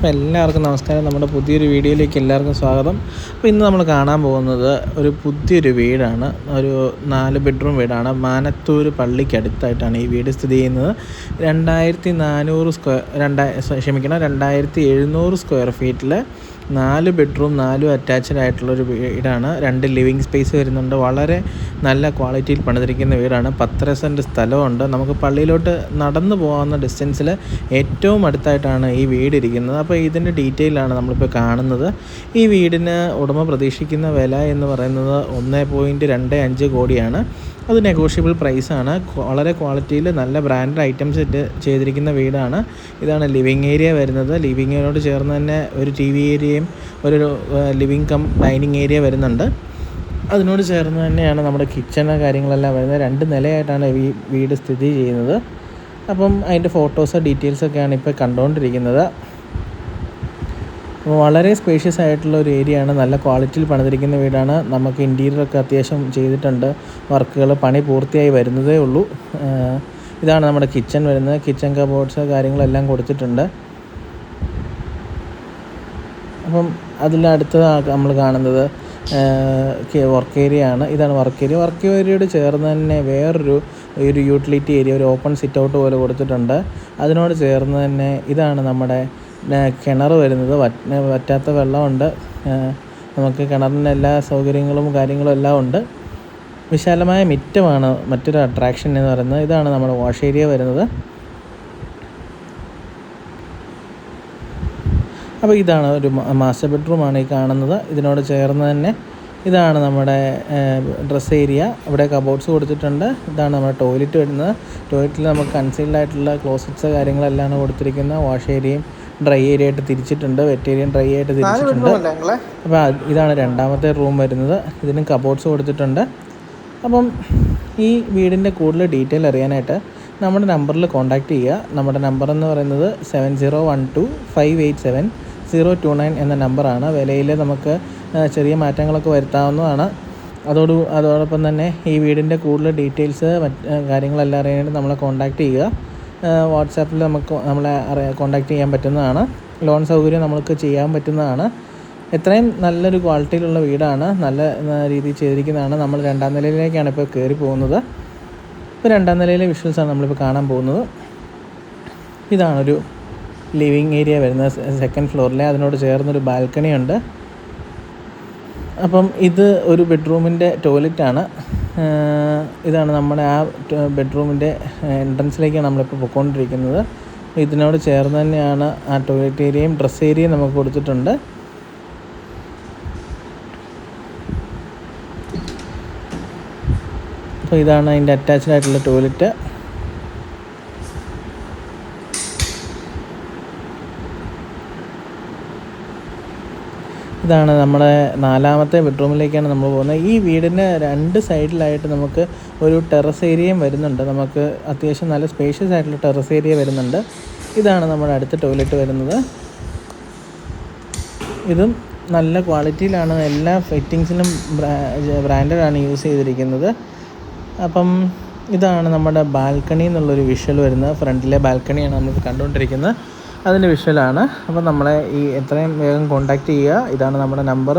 അപ്പോൾ എല്ലാവർക്കും നമസ്കാരം. നമ്മുടെ പുതിയൊരു വീഡിയോയിലേക്ക് എല്ലാവർക്കും സ്വാഗതം. അപ്പോൾ ഇന്ന് നമ്മൾ കാണാൻ പോകുന്നത് ഒരു പുതിയൊരു വീടാണ്. ഒരു നാല് ബെഡ്റൂം വീടാണ്. മാനത്തൂർ പള്ളിക്ക് അടുത്തായിട്ടാണ് ഈ വീട് സ്ഥിതി ചെയ്യുന്നത്. രണ്ടായിരത്തി നാനൂറ് സ്ക്വയർ രണ്ടായി ക്ഷമിക്കണം രണ്ടായിരത്തി എഴുന്നൂറ് സ്ക്വയർ ഫീറ്റിൽ നാല് ബെഡ്റൂം നാലും അറ്റാച്ച്ഡ് ആയിട്ടുള്ളൊരു വീടാണ് രണ്ട് ലിവിങ് സ്പേസ് വരുന്നുണ്ട്. വളരെ നല്ല ക്വാളിറ്റിയിൽ പണിതിരിക്കുന്ന വീടാണ്. പത്തര സെന്റ് സ്ഥലമുണ്ട്. നമുക്ക് പള്ളിയിലോട്ട് നടന്നു പോകാവുന്ന ഡിസ്റ്റൻസിൽ ഏറ്റവും അടുത്തായിട്ടാണ് ഈ വീട് ഇരിക്കുന്നത്. അപ്പോൾ ഇതിന്റെ ഡീറ്റെയിലാണ് നമ്മളിപ്പോൾ കാണുന്നത്. ഈ വീടിന് ഉടമ പ്രതീക്ഷിക്കുന്ന വില എന്ന് പറയുന്നത് ഒന്ന് പോയിന്റ് രണ്ട് അഞ്ച് കോടിയാണ്. അത് നെഗോഷ്യബിൾ പ്രൈസാണ് വളരെ ക്വാളിറ്റിയിൽ നല്ല ബ്രാൻഡ് ഐറ്റംസ് ചെയ്തിരിക്കുന്ന വീടാണ്. ഇതാണ് ലിവിങ് ഏരിയ വരുന്നത്. ലിവിങ്ങിനോട് ചേർന്ന് തന്നെ ഒരു ടി വി ഏരിയയും ഒരു ലിവിങ് കം ഡൈനിങ് ഏരിയ വരുന്നുണ്ട്. അതിനോട് ചേർന്ന് തന്നെയാണ് നമ്മുടെ കിച്ചണ് കാര്യങ്ങളെല്ലാം വരുന്നത്. രണ്ട് നിലയായിട്ടാണ് ഈ വീട് സ്ഥിതി ചെയ്യുന്നത്. അപ്പം അതിന്റെ ഫോട്ടോസ് ഡീറ്റെയിൽസൊക്കെയാണ് ഇപ്പോൾ കണ്ടുകൊണ്ടിരിക്കുന്നത്. വളരെ സ്പേഷ്യസ് ആയിട്ടുള്ള ഒരു ഏരിയ ആണ്. നല്ല ക്വാളിറ്റിയിൽ പണിതിരിക്കുന്ന വീടാണ്. നമുക്ക് ഇന്റീരിയറൊക്കെ അത്യാവശ്യം ചെയ്തിട്ടുണ്ട്. വർക്കുകൾ പണി പൂർത്തിയായി വരുന്നതേ ഉള്ളൂ. ഇതാണ് നമ്മുടെ കിച്ചൺ വരുന്നത്. കിച്ചൺ കബോർഡ്സ് കാര്യങ്ങളെല്ലാം കൊടുത്തിട്ടുണ്ട്. അപ്പം അതിലടുത്ത് നമ്മൾ കാണുന്നത്. വർക്ക് ഏരിയ ആണ്. ഇതാണ് വർക്ക് ഏരിയ വർക്ക് ഏരിയയോട് ചേർന്ന് തന്നെ വേറൊരു ഒരു യൂട്ടിലിറ്റി ഏരിയ ഒരു ഓപ്പൺ സിറ്റ് ഔട്ട് പോലെ കൊടുത്തിട്ടുണ്ട്. അതിനോട് ചേർന്ന് തന്നെ ഇതാണ് നമ്മുടെ കിണർ വരുന്നത്. വറ്റാത്ത വെള്ളമുണ്ട്. നമുക്ക് കിണറിന് എല്ലാ സൗകര്യങ്ങളും കാര്യങ്ങളും എല്ലാം ഉണ്ട്. വിശാലമായ മിറ്റമാണ് മറ്റൊരു അട്രാക്ഷൻ എന്ന് പറയുന്നത്. ഇതാണ് നമ്മുടെ വാഷ് ഏരിയ വരുന്നത്. അപ്പോൾ ഇതാണ് ഒരു മാസ്റ്റർ ബെഡ്റൂമാണ് ഈ കാണുന്നത്. ഇതിനോട് ചേർന്ന് തന്നെ ഇതാണ് നമ്മുടെ ഡ്രസ്സ് ഏരിയ ഇവിടെ കബോർഡ്സ് കൊടുത്തിട്ടുണ്ട്. ഇതാണ് നമ്മുടെ ടോയ്ലറ്റ് വരുന്നത്. ടോയ്ലറ്റിൽ നമുക്ക് കൺസീൽഡ് ആയിട്ടുള്ള ക്ലോസറ്റ്സ് കാര്യങ്ങളെല്ലാം കൊടുത്തിരിക്കുന്നത്. വാഷ് ഏരിയയും ഡ്രൈ ഏരിയ ആയിട്ട് തിരിച്ചിട്ടുണ്ട് വെറ്റ് ഏരിയയും ഡ്രൈ ആയിട്ട് തിരിച്ചിട്ടുണ്ട്. അപ്പോൾ ഇതാണ് രണ്ടാമത്തെ റൂം വരുന്നത്. ഇതിന് കബോർഡ്സ് കൊടുത്തിട്ടുണ്ട്. അപ്പം ഈ വീടിന്റെ കൂടുതൽ ഡീറ്റെയിൽ അറിയാനായിട്ട് നമ്മുടെ നമ്പറിൽ കോൺടാക്റ്റ് ചെയ്യുക. നമ്മുടെ നമ്പർ എന്ന് പറയുന്നത് seven zero one two five eight seven zero two nine എന്ന നമ്പറാണ് വിലയിൽ നമുക്ക് ചെറിയ മാറ്റങ്ങളൊക്കെ വരുത്താവുന്നതാണ്. അതോട് അതോടൊപ്പം തന്നെ ഈ വീടിന്റെ കൂടുതൽ ഡീറ്റെയിൽസ് മറ്റ് കാര്യങ്ങളെല്ലാം അറിയാനായിട്ട് നമ്മളെ കോൺടാക്റ്റ് ചെയ്യുക. വാട്സാപ്പിൽ നമുക്ക് നമ്മളെ അറിയാം കോൺടാക്റ്റ് ചെയ്യാൻ പറ്റുന്നതാണ്. ലോൺ സൗകര്യം നമ്മൾക്ക് ചെയ്യാൻ പറ്റുന്നതാണ്. എത്രയും നല്ലൊരു ക്വാളിറ്റിയിലുള്ള വീടാണ്. നല്ല രീതിയിൽ ചെയ്തിരിക്കുന്നതാണ്. നമ്മൾ രണ്ടാം നിലയിലേക്കാണ് ഇപ്പോൾ കയറി പോകുന്നത്. ഇപ്പോൾ രണ്ടാം നിലയിലെ വിഷ്വൽസാണ് നമ്മളിപ്പോൾ കാണാൻ പോകുന്നത്. ഇതാണൊരു ലിവിങ് ഏരിയ വരുന്നത് സെക്കൻഡ് ഫ്ലോറിലെ അതിനോട് ചേർന്നൊരു ബാൽക്കണി ഉണ്ട്. അപ്പം ഇത് ഒരു ബെഡ്റൂമിന്റെ ടോയ്ലറ്റാണ് ഇതാണ് നമ്മുടെ ആ ബെഡ്റൂമിന്റെ എൻട്രൻസിലേക്കാണ് നമ്മളിപ്പോൾ പോയിക്കൊണ്ടിരിക്കുന്നത്. ഇതിനോട് ചേർന്ന് തന്നെയാണ് ആ ടോയ്ലറ്റ് ഏരിയയും ഡ്രസ്സ് ഏരിയയും നമുക്ക് കൊടുത്തിട്ടുണ്ട്. അപ്പോൾ ഇതാണ് അതിന്റെ അറ്റാച്ച്ഡ് ആയിട്ടുള്ള ടോയ്ലറ്റ് ഇതാണ് നമ്മുടെ നാലാമത്തെ ബെഡ്റൂമിലേക്കാണ് നമ്മൾ പോകുന്നത്. ഈ വീടിന് രണ്ട് സൈഡിലായിട്ട് നമുക്ക് ഒരു ടെറസ് ഏരിയയും വരുന്നുണ്ട്. നമുക്ക് അത്യാവശ്യം നല്ല സ്പേഷ്യസ് ആയിട്ടുള്ള ടെറസ് ഏരിയ വരുന്നുണ്ട്. ഇതാണ് നമ്മുടെ അടുത്ത ടോയ്ലറ്റ് വരുന്നത്. ഇതും നല്ല ക്വാളിറ്റിയിലാണ്. എല്ലാ ഫിറ്റിങ്സിനും ബ്രാൻഡഡാണ് യൂസ് ചെയ്തിരിക്കുന്നത്. അപ്പം ഇതാണ് നമ്മുടെ ബാൽക്കണി എന്നുള്ളൊരു വിഷ്വൽ വരുന്നത്. ഫ്രണ്ടിലെ ബാൽക്കണിയാണ് നമ്മൾ കണ്ടുകൊണ്ടിരിക്കുന്നത്. അതിന്റെ വിഷ്വലാണ്. അപ്പോൾ നമ്മളെ ഈ എത്രയും വേഗം കോണ്ടാക്റ്റ് ചെയ്യുക. ഇതാണ് നമ്മുടെ നമ്പർ